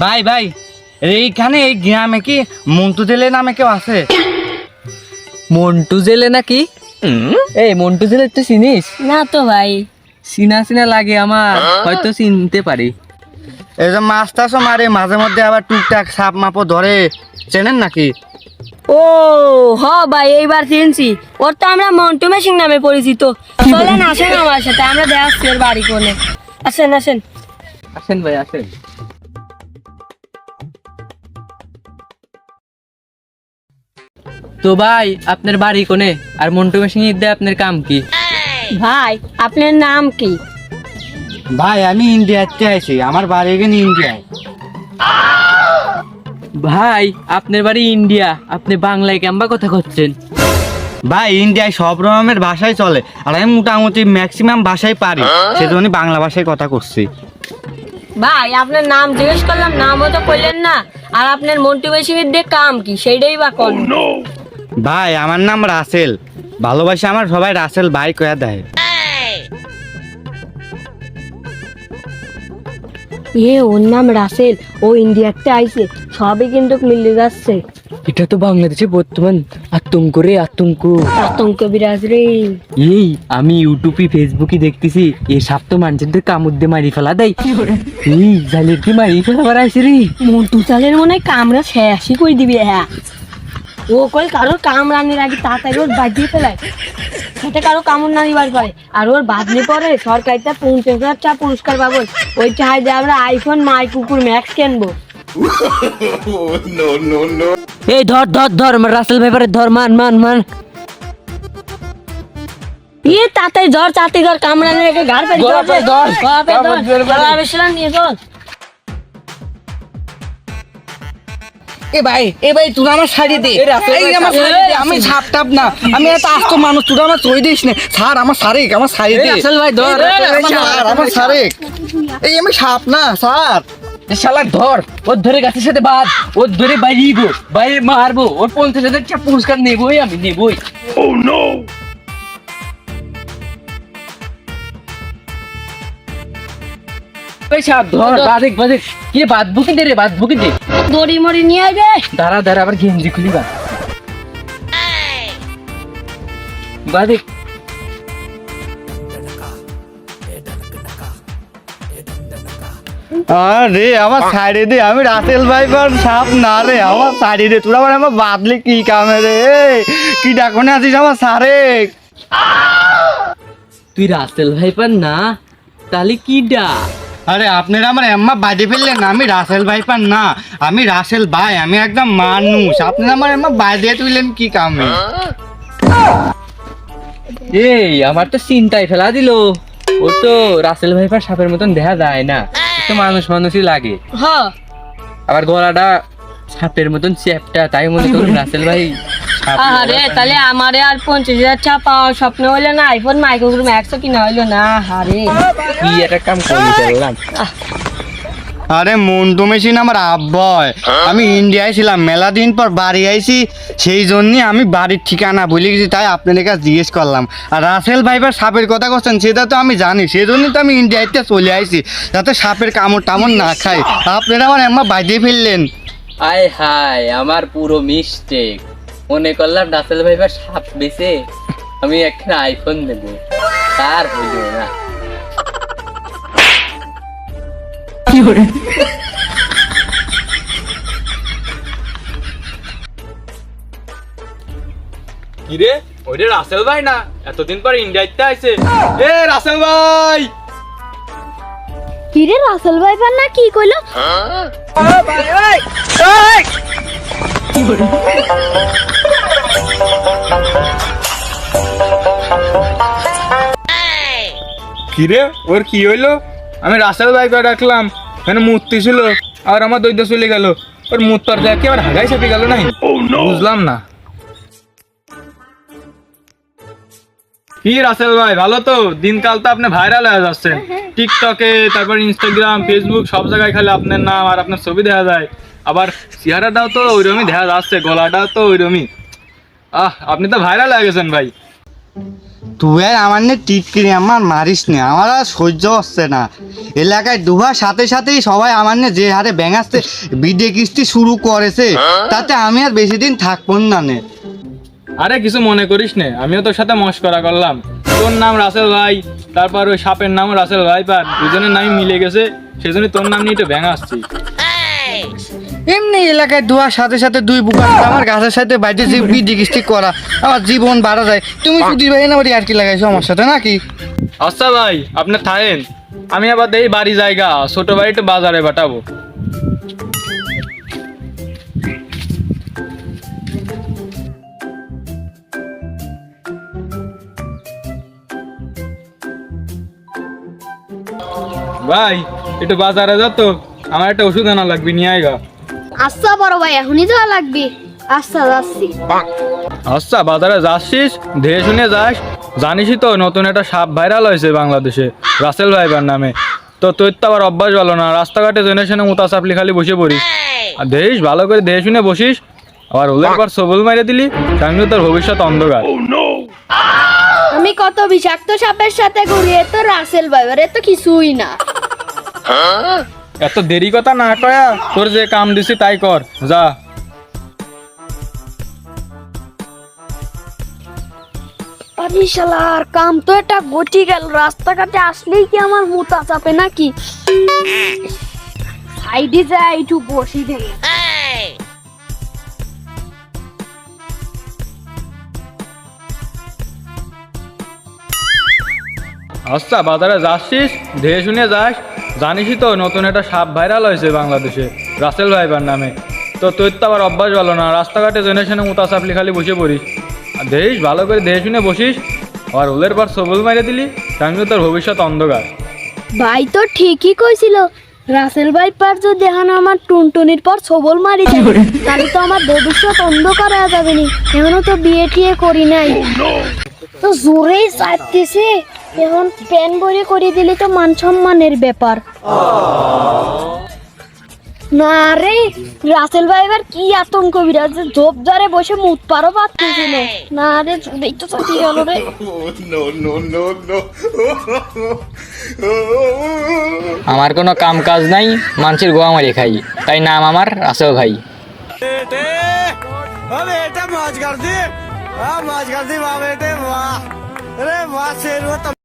ভাই ভাই এইখানে এই গ্রামে কি মন্টু জেলে নামে কেউ আছে? মন্টু জেলে নাকি? এই মন্টু জেলে তুই চিনিস? না তো ভাই। চিনা চিনা লাগে আমার হয়তো চিনতে পারি। এই যে মাছ টাছও মারে মাঝে মধ্যে আবার টুকটাক সাপ মাপও ধরে। চেনেন নাকি? ও হ ভাই এইবার চিনছি। ওর তো আমরা মন্টু মেশিং নামে পরিচিত। চলেন আসেন আমার সাথে আমরা দেখাচ্ছি ওর বাড়ি কোনে আসেন আসেন। আসেন ভাই আসেন। তো ভাই আপনার বাড়ি কোনে? আর মন্টু মেশিং ঈদ আপনার কাম কি? ভাই আপনার নাম কি? ভাই আমি ইন্ডিয়াতে আছি। আমার বাড়ি এখানে ইন্ডিয়ায়। ভাই আপনার বাড়ি ইন্ডিয়া। আপনি বাংলায় কেমবা কথা করছেন। ভাই ইন্ডিয়ায় সব রকমের ভাষাই চলে। আর আমি মোটামুটি ম্যাক্সিমাম ভাষাই পারি। সেজন্য বাংলা ভাষায় কথা করছি। ভাই আপনার নাম জিজ্ঞেস করলাম নামও তো করলেন না। আর আপনার এর দিয়ে কাম কি? সেইটাই বা কোন। ভাই আমার নাম রাসেল। ভালোবাসে আমার সবাই রাসেল ভাই কয়া দেয়। এ ওর নাম রাসেল। ও ইন্ডিয়াতে আইছে। সবই কিন্তু মিলে যাচ্ছে। এটা তো বাংলাদেশে বর্তমান আতঙ্ক রে আতঙ্ক। আতঙ্ক বিরাজ রে। এই আমি ইউটিউবে ফেসবুকে দেখতেছি এই সাপ তো মানুষদের কামড় দিয়ে মারি ফেলা দেয়। এই জালের কি মারি ফেলা বাড়াইছে রে। চালের মনে হয় কামড়া শেষই করে দিবি হ্যাঁ? ও কই কারোর কামড়ানির আগে তাড়াতাড়ি ওর বাজিয়ে ফেলায় সাথে কারও কামড় না দিবার পারে আর ওর বাদলি পরে সরকারিতে পঞ্চাশ হাজার টাকা পুরস্কার পাবো ওই চাই যে আমরা আইফোন মাই কুকুর ম্যাক্স কিনবো এই ধর ধর ধর রাসেল ভাইপারে ধর মান মান মান ইয়ে তাড়াতাড়ি ধর তাড়াতাড়ি ধর কামড়ানির আগে ঘাড় পেয়ে গলা পে ধর। ধর গলা বেশি না নিয়ে ধর এ ভাই এ ভাই তুই আমার শাড়ি দে। এই আমার শাড়ি দে আমি ছাপ টাপ না আমি এত আস্ত মানুষ তুই আমার চই দিস না। ছাড় আমার শাড়ি আমার শাড়ি দে। রাসেল ভাই ধর, এই রাসেল ভাই, ছাড়, ছাড়, আমার শাড়ি। এই আমি সাপ না স্যার। শালা ধর ওর ধরে গাছের সাথে বাদ ওর ধরে বাইরে গো বাইরে মারবো ওর পঞ্চাশ হাজার পুরস্কার নেবই আমি নেবই। সাপ ধর বাদিক বাদিক কি বাদ বুকি দে রে বাদ বুকি দে। দড়ি মড়ি নিয়ে আইবে দাঁড়া দাঁড়া আবার গেঞ্জি খুলি বা বাদিক আরে আমার শাড়ি দে আমি রাসেল ভাই পার সাপ না রে আমার শাড়ি দে। তোরা আবার আমার বাদলি কি কামে রে? এই, কি ডাকনে আছিস আমার সারে তুই রাসেল ভাইপার না তাহলে কি ডা আরে আপনারা আমার এম্মা বাজে ফেললেন না আমি রাসেল ভাই পার না আমি রাসেল ভাই আমি একদম মানুষ। আপনারা আমার এম্মা বাজে তুললেন কি কামে? এই আমার তো চিন্তায় ফেলা দিল। ও তো রাসেল ভাইপার সাপের মতন দেখা যায় না তো মানুষ মানুষই লাগে। হ আবার গলাটা সাপের মতন চ্যাপটা তাই মনে করি রাসেল ভাই আরে তাহলে আমারে আর পঞ্চাশ হাজার টাকা পাওয়ার স্বপ্ন হইল না আইফোন মাইক্রোগ্রাম একশো কিনা হইল না হারে কি একটা কাম করে ফেললাম আরে মন্টু মেশিন আমার আব্বয় আমি ইন্ডিয়ায় ছিলাম মেলা দিন পর বাড়ি আইছি সেই জন্যই আমি বাড়ির ঠিকানা ভুলে গেছি তাই আপনাদের কাছে জিজ্ঞেস করলাম। আর রাসেল ভাইবার সাপের কথা করছেন সেটা তো আমি জানি সেই জন্যই তো আমি ইন্ডিয়াতে চলে আইছি যাতে সাপের কামড় টামড় না খাই আপনারা আমার এম্মা বাজিয়ে ফেললেন। আয় হায় আমার পুরো মিস্টেক। মনে করলাম রাসেল ভাইপার সাপ বেছে আমি একটা আইফোন দেবো তার হইল না। কিরে? ওইটা রাসেল ভাই না? এতদিন পর ইন্ডিয়াতে আইছে। এ রাসেল ভাই! কিরে রাসেল ভাই না কি কইলো? কিরে? ওর কি হইল? আমি রাসেল ভাইকে ডাকলাম মানে মূর্তি ছিল আর আমার দৈদ্য চলে গেল। ওর মূর্তি আর দেখে আবার হাগাই চেপে গেল নাই বুঝলাম না। কি রাসেল ভাই ভালো তো? দিনকাল তো আপনি ভাইরাল হয়ে যাচ্ছেন। টিকটকে তারপর ইনস্টাগ্রাম ফেসবুক সব জায়গায় খালি আপনার নাম আর আপনার ছবি দেখা যায়। আবার চেহারাটাও তো ওইরকমই দেখা যাচ্ছে গলাটাও তো ওইরকমই। আহ আপনি তো ভাইরাল হয়ে গেছেন ভাই। তুই আর আমার নে টিটকিরি আমার মারিস নে, আমার আর সহ্য হচ্ছে না। এলাকায় ডুবার সাথে সাথেই সবাই আমার নে যে হারে ব্যাঙাচ্ছে বিডে কিস্তি শুরু করেছে, তাতে আমি আর বেশি দিন থাকব না নে। আরে কিছু মনে করিস নে, আমিও তোর সাথে মস্করা করলাম। তোর নাম রাসেল ভাই, তারপর ওই সাপের নাম রাসেল ভাই পার দুজনের নামই মিলে গেছে সেজন্য তোর নাম নিয়ে একটু ব্যাঙ আসছি এমনি এলাকায় দুয়ার সাথে সাথে দুই বুকা আমার গাছের সাথে বাইরে বিডি করা আমার জীবন বাড়া যায়। তুমি সুধীর ভাই না বাড়ি আর কি লাগাইছো আমার সাথে নাকি? আচ্ছা ভাই আপনি থাকেন। আমি আবার দেই বাড়ি জায়গা ছোট বাড়িটা বাজারে পাঠাবো ভাই একটু বাজারে যা তো আমার একটা ওষুধ আনা লাগবে নিয়ে আয়গা আচ্ছা বড় ভাই এখনই যাওয়া লাগবে। আচ্ছা যাচ্ছি। আচ্ছা বাজারে যাচ্ছিস ধেয়ে শুনে যাস। জানিসই তো নতুন একটা সাপ ভাইরাল হয়েছে বাংলাদেশে রাসেল ভাইবার নামে। তো তোর তো আবার অভ্যাস ভালো না রাস্তাঘাটে জেনে শুনে মুতা চাপলি খালি বসে পড়িস। আর দেখিস ভালো করে দেহে শুনে বসিস। আবার ওদের পর সবল মেরে দিলি তাহলে তোর ভবিষ্যৎ অন্ধকার। আমি কত বিষাক্ত সাপের সাথে ঘুরি এ তো রাসেল ভাইবার এ তো কিছুই না। এত দেরি কথা না কয়া তোর যে কাম দিছি তাই কর, যা। কাম তো এটা গটি গেল, রাস্তাঘাটে আসলেই কি আমার মুতা চাপে নাকি? সাইডে যায় একটু বসি দেখি আচ্ছা বাজারে যাচ্ছিস? ধেয়ে শুনে যাস। জানিসই তো নতুন একটা সাপ ভাইরাল হয়েছে বাংলাদেশে রাসেল ভাইবার নামে। তো তোর তো আবার অভ্যাস ভালো না রাস্তাঘাটে জেনে শুনে মুতা চাপলি খালি বসে পড়িস। আর দেখিস ভালো করে দেহে শুনে বসিস। আবার ওদের পর সবল মেরে দিলি তাহলে তোর ভবিষ্যৎ অন্ধকার। ভাই তো ঠিকই কইছিল রাসেল ভাই পার যদি এখন আমার টুনটুনির পর সবল মারি দেয়, তাহলে তো আমার ভবিষ্যৎ অন্ধকার হয়ে যাবে নি। এখনও তো বিয়ে টিয়ে করি নাই। তো জোরেই চাইতেছে এখন প্যান ভরে করে দিলে তো মান সম্মানের ব্যাপার। না রে রাসেল ভাই এবার কি আতঙ্ক বিরাজ জোপ ধরে বসে মুখ পারো পাচ্ছে না। রে এই তো সত্যি গেল রে। আমার কোনো কাম কাজ নাই মানুষের গোয়া মারি খাই। তাই নাম আমার রাসেল ভাই। মাছ মাছ